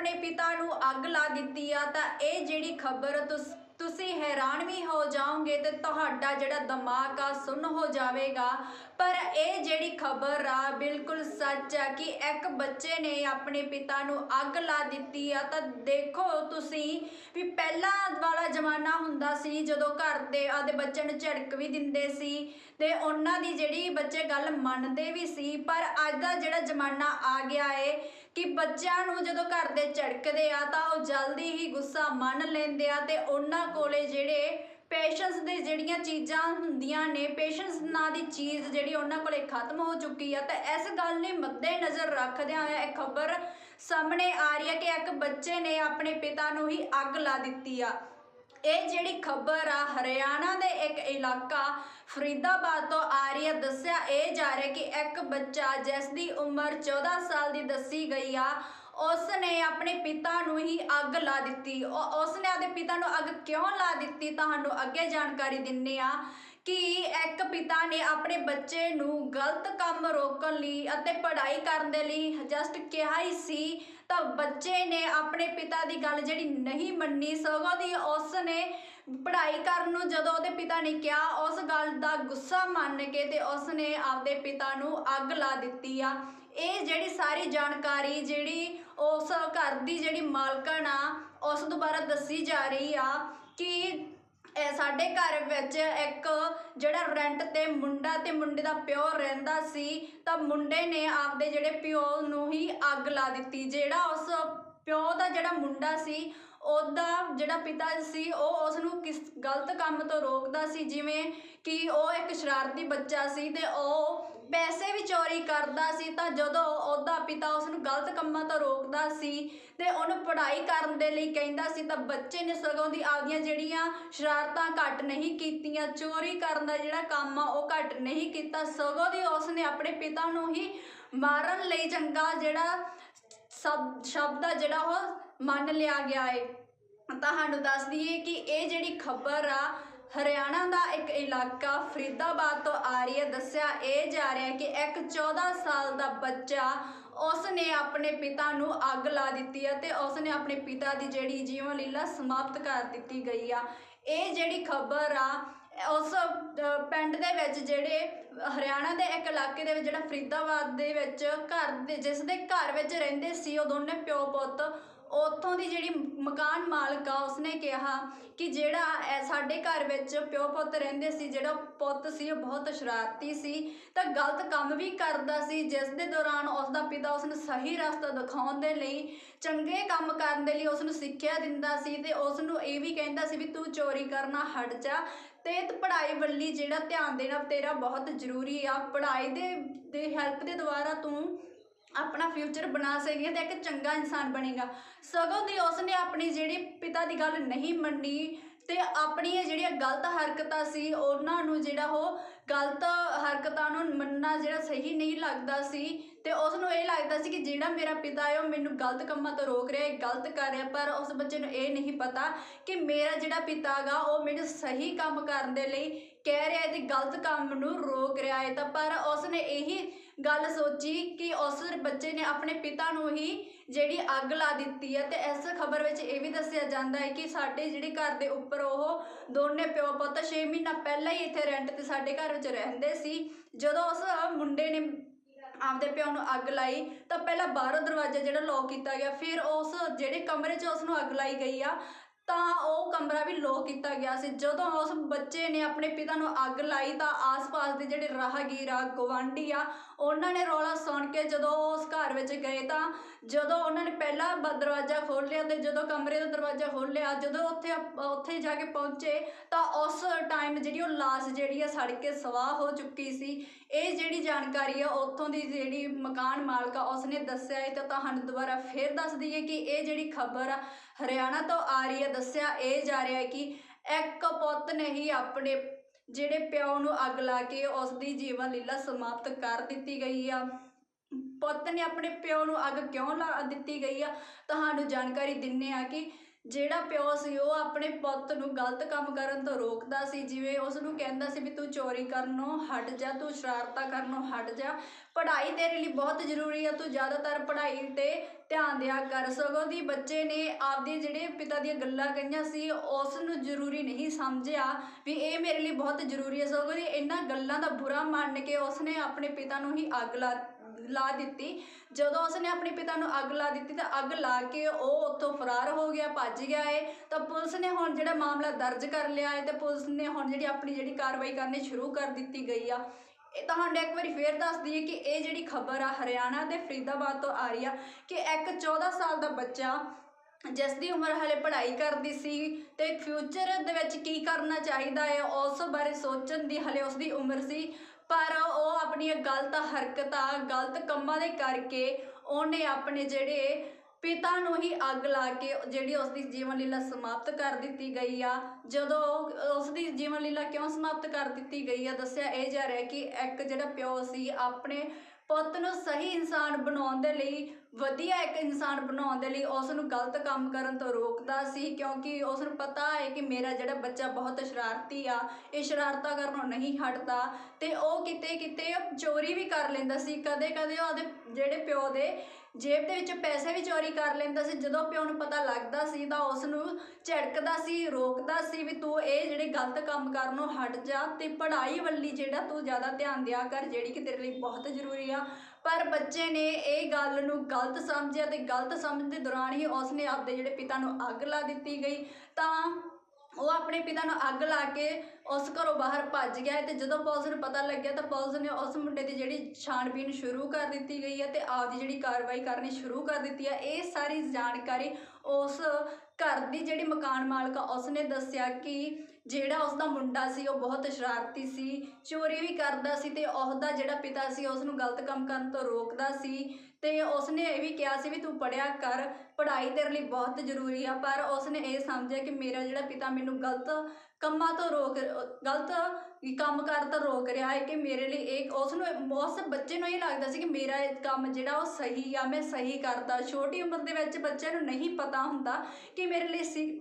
ਆਪਣੇ ਪਿਤਾ ਨੂੰ ਅੱਗ ਲਾ ਦਿੱਤੀ ਆ, ਤਾਂ ਇਹ ਜਿਹੜੀ ਖਬਰ ਤੁਸੀਂ ਹੈਰਾਨ ਵੀ ਹੋ ਜਾਓਗੇ ਤੇ ਤੁਹਾਡਾ ਜਿਹੜਾ ਦਿਮਾਗ ਆ, ਸੁੰਨ ਹੋ ਜਾਵੇਗਾ। ਪਰ ਇਹ ਜਿਹੜੀ ਖਬਰ ਆ, ਬਿਲਕੁਲ ਸੱਚ ਆ ਕਿ ਇੱਕ ਬੱਚੇ ਨੇ ਆਪਣੇ ਪਿਤਾ ਨੂੰ ਅੱਗ ਲਾ ਦਿੱਤੀ ਆ। ਤਾਂ ਦੇਖੋ ਤੁਸੀਂ ਵੀ ਪਹਿਲਾਂ ਵਾਲਾ ਜ਼ਮਾਨਾ ਹੁੰਦਾ ਸੀ, ਜਦੋਂ ਘਰ ਦੇ ਆਦੇ ਬੱਚੇ ਨੂੰ ਝੜਕ ਵੀ ਦਿੰਦੇ ਸੀ ਤੇ ਉਹਨਾਂ ਦੀ ਜਿਹੜੀ ਬੱਚੇ ਗੱਲ ਮੰਨਦੇ ਵੀ ਸੀ, ਪਰ ਅੱਜ ਦਾ ਜਿਹੜਾ ਜ਼ਮਾਨਾ ਆ ਗਿਆ ਏ ਕਿ ਬੱਚਿਆਂ ਨੂੰ ਜਦੋਂ ਘਰ ਦੇ ਝੜਕਦੇ ਆ ਤਾਂ ਉਹ ਜਲਦੀ ਹੀ ਗੁੱਸਾ ਮੰਨ ਲੈਂਦੇ ਆ ਤੇ ਉਹਨਾਂ ਕੋਲੇ ਜਿਹੜੇ ਪੇਸ਼ੈਂਸ ਦੇ ਜਿਹੜੀਆਂ ਚੀਜ਼ਾਂ ਹੁੰਦੀਆਂ ਨੇ ਪੇਸ਼ੈਂਸ ਨਾਂ ਦੀ ਚੀਜ਼ ਜਿਹੜੀ ਉਹਨਾਂ ਕੋਲੇ ਖਤਮ ਹੋ ਚੁੱਕੀ ਆ, ਤਾਂ ਇਸ ਗੱਲ ਨੇ ਮੱਦੇ ਨਜ਼ਰ ਰੱਖਦਿਆਂ ਹੋਇਆ ਇਹ ਖਬਰ ਸਾਹਮਣੇ ਆ ਰਹੀ ਹੈ ਕਿ ਇੱਕ ਬੱਚੇ ਨੇ ਆਪਣੇ ਪਿਤਾ ਨੂੰ ਹੀ ਅੱਗ ਲਾ ਦਿੱਤੀ ਆ। ਇਹ ਜਿਹੜੀ ਖਬਰ ਆ, ਹਰਿਆਣਾ ਦੇ ਇੱਕ ਇਲਾਕਾ ਫਰੀਦਾਬਾਦ ਤੋਂ ਆ ਰਹੀ ਹੈ। ਦੱਸਿਆ ਇਹ ਜਾ ਰਿਹਾ ਕਿ ਇੱਕ ਬੱਚਾ ਜਿਸ ਦੀ ਉਮਰ 14 ਸਾਲ ਦੀ ਦੱਸੀ ਗਈ ਆ ਉਸ ਨੇ ਆਪਣੇ ਪਿਤਾ ਨੂੰ ਹੀ ਅੱਗ ਲਾ ਦਿੱਤੀ। ਉਸ ਨੇ ਆਪਣੇ ਪਿਤਾ ਨੂੰ ਅੱਗ ਕਿਉਂ ਲਾ ਦਿੱਤੀ? ਤੁਹਾਨੂੰ ਅੱਗੇ ਜਾਣਕਾਰੀ ਦਿੰਨੇ ਆ ਕਿ ਇੱਕ ਪਿਤਾ ਨੇ ਆਪਣੇ ਬੱਚੇ ਨੂੰ ਗਲਤ ਕੰਮ ਰੋਕਣ ਲਈ ਅਤੇ ਪੜ੍ਹਾਈ ਕਰਨ ਦੇ ਲਈ ਜਸਟ ਕਿਹਾ ਹੀ ਸੀ ਤਾਂ ਬੱਚੇ ਨੇ ਆਪਣੇ ਪਿਤਾ ਦੀ ਗੱਲ ਜਿਹੜੀ ਨਹੀਂ ਮੰਨੀ, ਸਗੋਂ ਦੀ ਉਸ ਨੇ ਪੜ੍ਹਾਈ ਕਰਨ ਨੂੰ ਜਦੋਂ ਉਹਦੇ ਪਿਤਾ ਨੇ ਕਿਹਾ, ਉਸ ਗੱਲ ਦਾ ਗੁੱਸਾ ਮੰਨ ਕੇ ਤੇ ਉਸ ਨੇ ਆਪਦੇ ਪਿਤਾ ਨੂੰ ਅੱਗ ਲਾ ਦਿੱਤੀ ਆ। ਇਹ ਜਿਹੜੀ ਸਾਰੀ ਜਾਣਕਾਰੀ ਜਿਹੜੀ ਉਸ ਘਰ ਦੀ ਜਿਹੜੀ ਮਾਲਕਣ ਆ, ਉਸ ਦੁਬਾਰਾ ਦੱਸੀ ਜਾ ਰਹੀ ਆ ਕਿ ਸਾਡੇ ਘਰ ਵਿੱਚ ਇੱਕ ਜਿਹੜਾ ਰੈਂਟ ਤੇ ਮੁੰਡਾ ਤੇ ਮੁੰਡੇ ਦਾ ਪਿਓ ਰਹਿੰਦਾ ਸੀ, ਤਾਂ ਮੁੰਡੇ ਨੇ ਆਪਦੇ ਜਿਹੜੇ ਪਿਓ ਨੂੰ ਹੀ ਅੱਗ ਲਾ ਦਿੱਤੀ। ਜਿਹੜਾ ਉਸ ਪਿਓ ਦਾ ਜਿਹੜਾ ਮੁੰਡਾ ਸੀ, ਉਹਦਾ ਜਿਹੜਾ ਪਿਤਾ ਸੀ, ਉਹ ਉਸ ਨੂੰ ਕਿਸ ਗਲਤ ਕੰਮ ਤੋਂ ਰੋਕਦਾ ਸੀ, ਜਿਵੇਂ ਕਿ ਉਹ ਇੱਕ ਸ਼ਰਾਰਤੀ ਬੱਚਾ ਸੀ ਤੇ ਉਹ ਪੈਸੇ ਵੀ ਚੋਰੀ ਕਰਦਾ ਸੀ ਤਾਂ ਜਦੋਂ ਉਹਦਾ ਪਿਤਾ ਉਸ ਨੂੰ ਗਲਤ ਕੰਮਾਂ ਤੋਂ ਰੋਕਦਾ ਸੀ ਤੇ ਉਹਨੂੰ ਪੜ੍ਹਾਈ ਕਰਨ ਦੇ ਲਈ ਕਹਿੰਦਾ ਸੀ ਤਾਂ ਬੱਚੇ ਨੇ ਸਗੋਂ ਦੀ ਆਪਦੀਆਂ ਜਿਹੜੀਆਂ ਸ਼ਰਾਰਤਾਂ ਘੱਟ ਨਹੀਂ ਕੀਤੀਆਂ, ਚੋਰੀ ਕਰਨ ਦਾ ਜਿਹੜਾ ਕੰਮ ਆ ਉਹ ਘੱਟ ਨਹੀਂ ਕੀਤਾ, ਸਗੋਂ ਦੀ ਉਸ ਨੇ ਆਪਣੇ ਪਿਤਾ ਨੂੰ ਹੀ ਮਾਰਨ ਲਈ ਚੰਗਾ ਜਿਹੜਾ ਸਬ, ਸ਼ਬਦ ਆ ਜਿਹੜਾ ਉਹ ਮੰਨ ਲਿਆ ਗਿਆ ਏ। ਤੁਹਾਨੂੰ ਦੱਸ ਦਈਏ ਕਿ ਇਹ ਜਿਹੜੀ ਖਬਰ ਆ ਹਰਿਆਣਾ ਦਾ ਇੱਕ ਇਲਾਕਾ ਫਰੀਦਾਬਾਦ ਤੋਂ ਆ ਰਹੀ ਹੈ। ਦੱਸਿਆ ਇਹ ਜਾ ਰਿਹਾ ਕਿ ਇੱਕ 14 ਸਾਲ ਦਾ ਬੱਚਾ ਉਸ ਨੇ ਆਪਣੇ ਪਿਤਾ ਨੂੰ ਅੱਗ ਲਾ ਦਿੱਤੀ ਹੈ ਤੇ ਉਸ ਨੇ ਆਪਣੇ ਪਿਤਾ ਦੀ ਜਿਹੜੀ ਜੀਵਨ ਲੀਲਾ ਸਮਾਪਤ ਕਰ ਦਿੱਤੀ ਗਈ ਆ। ਇਹ ਜਿਹੜੀ ਖਬਰ ਆ, ਉਸ ਪਿੰਡ ਦੇ ਵਿੱਚ ਜਿਹੜੇ ਹਰਿਆਣਾ ਦੇ ਇੱਕ ਇਲਾਕੇ ਦੇ ਵਿੱਚ ਜਿਹੜਾ ਫਰੀਦਾਬਾਦ ਦੇ ਵਿੱਚ ਘਰ ਦੇ, ਜਿਸ ਦੇ ਘਰ ਵਿੱਚ ਰਹਿੰਦੇ ਸੀ, ਉਹ ਦੋਨੇ ਪਿਓ ਪੁੱਤ ਉੱਥੋਂ ਦੀ ਜਿਹੜੀ ਮਕਾਨ ਮਾਲਕ ਆ, ਉਸਨੇ ਕਿਹਾ ਕਿ ਜਿਹੜਾ ਸਾਡੇ ਘਰ ਵਿੱਚ ਪਿਓ ਪੁੱਤ ਰਹਿੰਦੇ ਸੀ, ਜਿਹੜਾ ਪੁੱਤ ਸੀ, ਉਹ ਬਹੁਤ ਸ਼ਰਾਰਤੀ ਸੀ ਤਾਂ ਗਲਤ ਕੰਮ ਵੀ ਕਰਦਾ ਸੀ, ਜਿਸ ਦੇ ਦੌਰਾਨ ਉਸ ਦਾ ਪਿਤਾ ਉਸ ਨੂੰ ਸਹੀ ਰਸਤਾ ਦਿਖਾਉਣ ਦੇ ਲਈ, ਚੰਗੇ ਕੰਮ ਕਰਨ ਦੇ ਲਈ ਉਸ ਨੂੰ ਸਿੱਖਿਆ ਦਿੰਦਾ ਸੀ ਤੇ ਉਸ ਨੂੰ ਇਹ ਵੀ ਕਹਿੰਦਾ ਸੀ ਵੀ ਤੂੰ ਚੋਰੀ ਕਰਨਾ ਹਟ ਜਾ। ਤੇ ਪੜ੍ਹਾਈ ਵੱਲੀ ਜਿਹੜਾ ਧਿਆਨ ਦੇਣਾ ਤੇਰਾ ਬਹੁਤ ਜ਼ਰੂਰੀ ਆ। ਪੜ੍ਹਾਈ ਦੇ ਦੇ ਹੈਲਪ ਦੇ ਦੁਆਰਾ ਤੂੰ ਆਪਣਾ ਫਿਊਚਰ ਬਣਾ ਸਕੇਗਾ ਤੇ ਇੱਕ ਚੰਗਾ ਇਨਸਾਨ ਬਣੇਗਾ। ਸਗੋਂ ਦੀ ਉਸਨੇ ਆਪਣੀ ਜਿਹੜੀ ਪਿਤਾ ਦੀ ਗੱਲ ਨਹੀਂ ਮੰਨੀ ਤੇ ਆਪਣੀਆਂ ਜਿਹੜੀਆਂ ਗਲਤ ਹਰਕਤਾਂ ਸੀ, ਉਹਨਾਂ ਨੂੰ ਜਿਹੜਾ ਉਹ ਗਲਤ ਹਰਕਤਾਂ ਨੂੰ ਮੰਨਣਾ ਜਿਹੜਾ ਸਹੀ ਨਹੀਂ ਲੱਗਦਾ ਸੀ ਤੇ ਉਸ ਨੂੰ ਇਹ ਲੱਗਦਾ ਸੀ ਕਿ ਜਿਹੜਾ ਮੇਰਾ ਪਿਤਾ ਹੈ, ਉਹ ਮੈਨੂੰ ਗਲਤ ਕੰਮਾਂ ਤੋਂ ਰੋਕ ਰਿਹਾ ਹੈ, ਗਲਤ ਕਰ ਰਿਹਾ ਪਰ ਉਸ ਬੱਚੇ ਨੂੰ ਇਹ ਨਹੀਂ ਪਤਾ ਕਿ ਮੇਰਾ ਜਿਹੜਾ ਪਿਤਾ ਹੈਗਾ, ਉਹ ਮੈਨੂੰ ਸਹੀ ਕੰਮ ਕਰਨ ਦੇ ਲਈ ਕਹਿ ਰਿਹਾ ਹੈ ਤੇ ਗਲਤ ਕੰਮ ਨੂੰ ਰੋਕ ਰਿਹਾ ਹੈ ਤਾਂ ਪਰ ਉਸ ਨੇ ਇਹੀ ਗੱਲ ਸੋਚੀ ਕਿ ਉਸ ਬੱਚੇ ਨੇ ਆਪਣੇ ਪਿਤਾ ਨੂੰ ਹੀ ਜਿਹੜੀ ਅੱਗ ਲਾ ਦਿੱਤੀ ਹੈ ਤੇ ਇਸ ਖਬਰ ਵਿੱਚ ਇਹ ਵੀ ਦੱਸਿਆ ਜਾਂਦਾ ਹੈ ਕਿ ਸਾਡੇ ਜਿਹੜੇ ਘਰ ਦੇ ਉੱਪਰ ਉਹ ਦੋਨੇ ਪਿਓ ਪੁੱਤ 6 ਮਹੀਨਾ ਪਹਿਲਾਂ ਹੀ ਇੱਥੇ ਰੈਂਟ ਤੇ ਸਾਡੇ ਘਰ ਵਿੱਚ ਰਹਿੰਦੇ ਸੀ। ਜਦੋਂ ਉਸ ਮੁੰਡੇ ਨੇ ਆਪਦੇ ਪਿਓ ਨੂੰ ਅੱਗ ਲਾਈ ਤਾਂ ਪਹਿਲਾਂ ਬਾਹਰੋਂ ਦਰਵਾਜ਼ਾ ਜਿਹੜਾ ਲੌਕ ਕੀਤਾ ਗਿਆ, ਫਿਰ ਉਸ ਜਿਹੜੇ ਕਮਰੇ 'ਚ ਉਸ ਨੂੰ ਅੱਗ ਲਾਈ ਗਈ ਆ ਤਾਂ ਉਹ ਕਮਰਾ ਵੀ ਲੋਕ ਕੀਤਾ ਗਿਆ ਸੀ। ਜਦੋਂ ਉਸ ਬੱਚੇ ਨੇ ਆਪਣੇ ਪਿਤਾ ਨੂੰ ਅੱਗ ਲਾਈ ਤਾਂ ਆਸ-ਪਾਸ ਦੇ ਜਿਹੜੇ ਰਾਹਗੀਰ ਆ ਗਵਾਂਢੀ ਆ, ਉਹਨਾਂ ਨੇ ਰੌਲਾ ਸੁਣ ਕੇ ਜਦੋਂ ਉਸ ਘਰ ਵਿੱਚ ਗਏ ਤਾਂ ਜਦੋਂ ਉਹਨਾਂ ਨੇ ਪਹਿਲਾ ਦਰਵਾਜ਼ਾ ਖੋਲ੍ਹਿਆ ਤੇ ਜਦੋਂ ਕਮਰੇ ਦਾ ਦਰਵਾਜ਼ਾ ਖੋਲ੍ਹਿਆ ਜਦੋਂ ਉੱਥੇ ਉੱਥੇ ਜਾ ਕੇ ਪਹੁੰਚੇ ਤਾਂ ਉਸ ਟਾਈਮ ਜਿਹੜੀ ਉਹ ਲਾਸ਼ ਜਿਹੜੀ ਆ ਸੜ ਕੇ ਸਵਾਹ ਹੋ ਚੁੱਕੀ ਸੀ। ਇਹ ਜਿਹੜੀ ਜਾਣਕਾਰੀ ਆ, ਉੱਥੋਂ ਦੀ ਜਿਹੜੀ ਮਕਾਨ ਮਾਲਕ ਆ, ਉਸਨੇ ਦੱਸਿਆ ਹੈ ਤਾਂ ਤੁਹਾਨੂੰ ਦੁਬਾਰਾ ਫੇਰ ਦੱਸ ਦਈਏ ਕਿ ਇਹ ਜਿਹੜੀ ਖਬਰ ਆ ਹਰਿਆਣਾ ਤੋਂ ਆ ਰਹੀ ਹੈ। ਦੱਸਿਆ ਇਹ ਜਾ ਰਿਹਾ ਹੈ ਕਿ ਇੱਕ ਪੁੱਤ ਨੇ ਹੀ ਆਪਣੇ ਜਿਹੜੇ ਪਿਓ ਨੂੰ ਅੱਗ ਲਾ ਕੇ ਉਸ ਦੀ ਜੀਵਨ ਲੀਲਾ ਸਮਾਪਤ ਕਰ ਦਿੱਤੀ ਗਈ ਆ। ਪੁੱਤ ਨੇ ਆਪਣੇ ਪਿਓ ਨੂੰ ਅੱਗ ਕਿਉਂ ਲਾ ਦਿੱਤੀ ਗਈ ਆ? ਤੁਹਾਨੂੰ ਜਾਣਕਾਰੀ ਦਿੰਨੇ ਆ ਕਿ ਜਿਹੜਾ ਪਿਓ ਸੀ, ਉਹ ਆਪਣੇ ਪੁੱਤ ਨੂੰ ਗਲਤ ਕੰਮ ਕਰਨ ਤੋਂ ਰੋਕਦਾ ਸੀ, ਜਿਵੇਂ ਉਸ ਨੂੰ ਕਹਿੰਦਾ ਸੀ ਵੀ ਤੂੰ ਚੋਰੀ ਕਰਨੋਂ ਹਟ ਜਾ, ਤੂੰ ਸ਼ਰਾਰਤਾਂ ਕਰਨੋਂ ਹਟ ਜਾ। ਪੜ੍ਹਾਈ ਤੇਰੇ ਲਈ ਬਹੁਤ ਜ਼ਰੂਰੀ ਆ, ਤੂੰ ਜ਼ਿਆਦਾਤਰ ਪੜ੍ਹਾਈ ਤੇ ਧਿਆਨ ਦਿਆ ਕਰ। ਸਗੋਂ ਦੀ ਬੱਚੇ ਨੇ ਆਪਦੇ ਜਿਹੜੇ ਪਿਤਾ ਦੀਆਂ ਗੱਲਾਂ ਕਹੀਆਂ ਸੀ ਉਸ ਨੂੰ ਜ਼ਰੂਰੀ ਨਹੀਂ ਸਮਝਿਆ ਵੀ ਇਹ ਮੇਰੇ ਲਈ ਬਹੁਤ ਜ਼ਰੂਰੀ ਹੈ ਸਗੋਂ ਦੀ ਇਹਨਾਂ ਗੱਲਾਂ ਦਾ ਬੁਰਾ ਮੰਨ ਕੇ ਉਸਨੇ ਆਪਣੇ ਪਿਤਾ ਨੂੰ ਹੀ ਅੱਗ ਲਾ ਲਾ ਦਿੱਤੀ। ਜਦੋਂ ਉਸਨੇ ਆਪਣੇ ਪਿਤਾ ਨੂੰ ਅੱਗ ਲਾ ਦਿੱਤੀ ਤਾਂ ਅੱਗ ਲਾ ਕੇ ਉਹ ਉੱਥੋਂ ਫਰਾਰ ਹੋ ਗਿਆ, ਭੱਜ ਗਿਆ ਏ। ਤਾਂ ਪੁਲਿਸ ਨੇ ਹੁਣ ਜਿਹੜਾ ਮਾਮਲਾ ਦਰਜ ਕਰ ਲਿਆ ਹੈ ਤੇ ਪੁਲਿਸ ਨੇ ਹੁਣ ਜਿਹੜੀ ਆਪਣੀ ਜਿਹੜੀ ਕਾਰਵਾਈ ਕਰਨੀ ਸ਼ੁਰੂ ਕਰ ਦਿੱਤੀ ਗਈ ਆ। ਇਹ ਤੁਹਾਨੂੰ ਇੱਕ ਵਾਰੀ ਫੇਰ ਦੱਸ ਦਈਏ ਕਿ ਇਹ ਜਿਹੜੀ ਖਬਰ ਆ ਹਰਿਆਣਾ ਦੇ ਫਰੀਦਾਬਾਦ ਤੋਂ ਆ ਰਹੀ ਆ ਕਿ ਇੱਕ 14 ਸਾਲ ਦਾ ਬੱਚਾ ਜਿਸ ਦੀ ਉਮਰ ਹਲੇ ਪੜ੍ਹਾਈ ਕਰਦੀ ਸੀ ਤੇ ਫਿਊਚਰ ਦੇ ਵਿੱਚ ਕੀ ਕਰਨਾ ਚਾਹੀਦਾ ਹੈ ਉਸ ਬਾਰੇ ਸੋਚਣ ਦੀ ਹਲੇ ਉਸ ਦੀ ਉਮਰ ਸੀ। ਪਰ ਉਹ ਆਪਣੀਆਂ ਗਲਤ ਹਰਕਤਾਂ, ਗਲਤ ਕੰਮਾਂ ਦੇ ਕਰਕੇ ਉਹਨੇ ਆਪਣੇ ਜਿਹੜੇ ਪਿਤਾ ਨੂੰ ਹੀ ਅੱਗ ਲਾ ਕੇ ਜਿਹੜੀ ਉਸ ਦੀ ਜੀਵਨ ਲੀਲਾ ਸਮਾਪਤ ਕਰ ਦਿੱਤੀ ਗਈ ਆ। ਜਦੋਂ ਉਸ ਦੀ ਜੀਵਨ ਲੀਲਾ ਕਿਉਂ ਸਮਾਪਤ ਕਰ ਦਿੱਤੀ ਗਈ ਆ? ਦੱਸਿਆ ਇਹ ਜਾ ਰਿਹਾ ਕਿ ਇੱਕ ਜਿਹੜਾ ਪਿਓ ਸੀ, ਆਪਣੇ ਪੁੱਤ ਨੂੰ ਸਹੀ ਇਨਸਾਨ ਬਣਾਉਣ ਦੇ ਲਈ, ਵਧੀਆ ਇੱਕ ਇਨਸਾਨ ਬਣਾਉਣ ਦੇ ਲਈ ਉਸ ਨੂੰ ਗਲਤ ਕੰਮ ਕਰਨ ਤੋਂ ਰੋਕਦਾ ਸੀ, ਕਿਉਂਕਿ ਉਸ ਨੂੰ ਪਤਾ ਹੈ ਕਿ ਮੇਰਾ ਜਿਹੜਾ ਬੱਚਾ ਬਹੁਤ ਸ਼ਰਾਰਤੀ ਆ, ਇਹ ਸ਼ਰਾਰਤਾਂ ਕਰਨੋਂ ਨਹੀਂ ਹਟਦਾ। ਤੇ ਉਹ ਕਿਤੇ ਕਿਤੇ ਚੋਰੀ ਵੀ ਕਰ ਲੈਂਦਾ ਸੀ ਕਦੇ ਕਦੇ ਉਹਦੇ ਜਿਹੜੇ ਪਿਓ ਦੇ ਜੇਬ ਦੇ ਵਿੱਚ ਪੈਸੇ ਵੀ ਚੋਰੀ ਕਰ ਲੈਂਦਾ ਸੀ। ਜਦੋਂ ਪਿਓ ਨੂੰ ਪਤਾ ਲੱਗਦਾ ਸੀ ਤਾਂ ਉਸ ਨੂੰ ਝੜਕਦਾ ਸੀ, ਰੋਕਦਾ ਸੀ ਵੀ ਤੂੰ ਇਹ ਜਿਹੜੇ ਗਲਤ ਕੰਮ ਕਰਨੋਂ ਹਟ ਜਾ ਤੇ ਪੜ੍ਹਾਈ ਵੱਲੀ ਜਿਹੜਾ ਤੂੰ ਜ਼ਿਆਦਾ ਧਿਆਨ ਦਿਆ ਕਰ, ਜਿਹੜੀ ਕਿ ਤੇਰੇ ਲਈ ਬਹੁਤ ਜ਼ਰੂਰੀ ਆ। ਪਰ ਬੱਚੇ ਨੇ ਇਹ ਗੱਲ ਨੂੰ ਗਲਤ ਸਮਝਿਆ ਤੇ ਗਲਤ ਸਮਝ ਦੇ ਦੌਰਾਨ ਹੀ ਉਸਨੇ ਆਪਦੇ ਜਿਹੜੇ ਪਿਤਾ ਨੂੰ ਅੱਗ ਲਾ ਦਿੱਤੀ ਗਈ। ਤਾਂ ਉਹ ਆਪਣੇ ਪਿਤਾ ਨੂੰ ਅੱਗ ਲਾ ਕੇ ਉਸ ਘਰੋਂ ਬਾਹਰ ਭੱਜ ਗਿਆ ਹੈ ਤੇ ਜਦੋਂ ਪੁਲਿਸ ਨੂੰ ਪਤਾ ਲੱਗਿਆ ਤਾਂ ਪੁਲਿਸ ਨੇ ਉਸ ਮੁੰਡੇ ਦੀ ਜਿਹੜੀ ਛਾਣਬੀਨ ਸ਼ੁਰੂ ਕਰ ਦਿੱਤੀ ਗਈ ਹੈ ਤੇ ਆਪਦੀ ਜਿਹੜੀ ਕਾਰਵਾਈ ਕਰਨੀ ਸ਼ੁਰੂ ਕਰ ਦਿੱਤੀ ਹੈ। ਇਹ ਸਾਰੀ ਜਾਣਕਾਰੀ ਉਸ ਘਰ ਦੀ ਜਿਹੜੀ ਮਕਾਨ ਮਾਲਕ ਆ, ਉਸਨੇ ਦੱਸਿਆ ਕਿ ਜਿਹੜਾ ਉਸਦਾ ਮੁੰਡਾ ਸੀ, ਉਹ ਬਹੁਤ ਸ਼ਰਾਰਤੀ ਸੀ, ਚੋਰੀ ਵੀ ਕਰਦਾ ਸੀ ਤੇ ਉਹਦਾ ਜਿਹੜਾ ਪਿਤਾ ਸੀ ਉਸ ਨੂੰ ਗਲਤ ਕੰਮ ਕਰਨ ਤੋਂ ਰੋਕਦਾ ਸੀ ਤੇ ਉਸਨੇ ਇਹ ਵੀ ਕਿਹਾ ਸੀ ਵੀ ਤੂੰ ਪੜਿਆ ਕਰ, ਪੜ੍ਹਾਈ ਤੇਰੇ ਲਈ ਬਹੁਤ ਜ਼ਰੂਰੀ ਆ, ਪਰ ਉਸਨੇ ਇਹ ਸਮਝਿਆ ਕਿ ਮੇਰਾ ਜਿਹੜਾ ਪਿਤਾ ਮੈਨੂੰ ਗਲਤ ਕੰਮਾਂ ਤੋਂ ਰੋਕ, ਗਲਤ ਕੰਮ ਕਰ ਤੋਂ ਰੋਕ ਰਿਹਾ ਹੈ ਕਿ ਮੇਰੇ ਲਈ ਇਹ ਉਸ ਨੂੰ ਉਸ ਬੱਚੇ ਨੂੰ ਇਹ ਲੱਗਦਾ ਸੀ ਕਿ ਮੇਰਾ ਇਹ ਕੰਮ ਜਿਹੜਾ ਉਹ ਸਹੀ ਆ, ਮੈਂ ਸਹੀ ਕਰਦਾ। ਛੋਟੀ ਉਮਰ ਦੇ ਵਿੱਚ ਬੱਚਿਆਂ ਨੂੰ ਨਹੀਂ ਪਤਾ ਹੁੰਦਾ ਕਿ ਮੇਰੇ ਲਈ ਸੀ,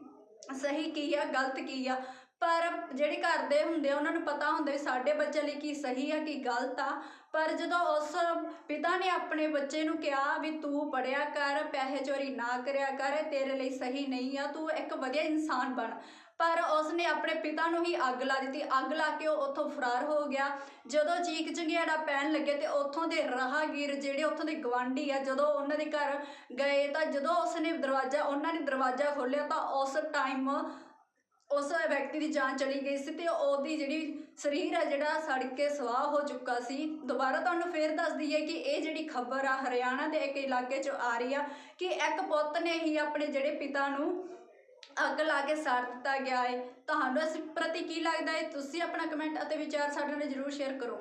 ਸਹੀ ਕੀ ਆ, ਗਲਤ ਕੀ ਆ। ਪਰ ਜਿਹੜੇ ਘਰ ਦੇ ਹੁੰਦੇ ਆ, ਉਹਨਾਂ ਨੂੰ ਪਤਾ ਹੁੰਦਾ ਵੀ ਸਾਡੇ ਬੱਚੇ ਲਈ ਕੀ ਸਹੀ ਆ, ਕੀ ਗਲਤ ਆ। ਪਰ ਜਦੋਂ ਉਸ ਪਿਤਾ ਨੇ ਆਪਣੇ ਬੱਚੇ ਨੂੰ ਕਿਹਾ ਵੀ ਤੂੰ ਪੜਿਆ ਕਰ, ਪੈਸੇ ਚੋਰੀ ਨਾ ਕਰਿਆ ਕਰ ਤੇਰੇ ਲਈ ਸਹੀ ਨਹੀਂ ਆ, ਤੂੰ ਇੱਕ ਵਧੀਆ ਇਨਸਾਨ ਬਣ। ਪਰ ਉਸਨੇ ਆਪਣੇ ਪਿਤਾ ਨੂੰ ਹੀ ਅੱਗ ਲਾ ਦਿੱਤੀ। ਅੱਗ ਲਾ ਕੇ ਉਹ ਉੱਥੋਂ ਫਰਾਰ ਹੋ ਗਿਆ। ਜਦੋਂ ਚੀਕ ਚੰਗਿਆੜਾ ਪੈਣ ਲੱਗੇ ਤੇ ਉੱਥੋਂ ਦੇ ਰਾਹਗੀਰ ਜਿਹੜੇ ਉੱਥੋਂ ਦੇ ਗਵਾਂਢੀ ਆ, ਜਦੋਂ ਉਹਨਾਂ ਦੇ ਘਰ ਗਏ ਤਾਂ ਜਦੋਂ ਉਸਨੇ ਦਰਵਾਜ਼ਾ, ਉਹਨਾਂ ਨੇ ਦਰਵਾਜ਼ਾ ਖੋਲ੍ਹਿਆ ਤਾਂ ਉਸ ਟਾਈਮ ਉਸ ਵਿਅਕਤੀ ਦੀ ਜਾਨ ਚਲੀ ਗਈ ਸੀ ਤੇ ਉਹਦੀ ਜਿਹੜੀ ਸਰੀਰ ਹੈ ਜਿਹੜਾ ਸੜ ਕੇ ਸਵਾਹ ਹੋ ਚੁੱਕਾ ਸੀ। ਦੁਬਾਰਾ ਤੁਹਾਨੂੰ ਫੇਰ ਦੱਸ ਦਈਏ ਕਿ ਇਹ ਜਿਹੜੀ ਖਬਰ ਆ ਹਰਿਆਣਾ ਦੇ ਇੱਕ ਇਲਾਕੇ 'ਚ ਆ ਰਹੀ ਆ ਕਿ ਇੱਕ ਪੁੱਤ ਨੇ ਹੀ ਆਪਣੇ ਜਿਹੜੇ ਪਿਤਾ ਨੂੰ ਅੱਗ ਲਾ ਕੇ ਸਾੜ ਦਿੱਤਾ ਗਿਆ ਹੈ ਤੁਹਾਨੂੰ ਇਸ ਪ੍ਰਤੀ ਕੀ ਲੱਗਦਾ ਹੈ ਤੁਸੀਂ ਆਪਣਾ ਕਮੈਂਟ ਅਤੇ ਵਿਚਾਰ ਸਾਡੇ ਨਾਲ ਜਰੂਰ ਸ਼ੇਅਰ ਕਰੋ।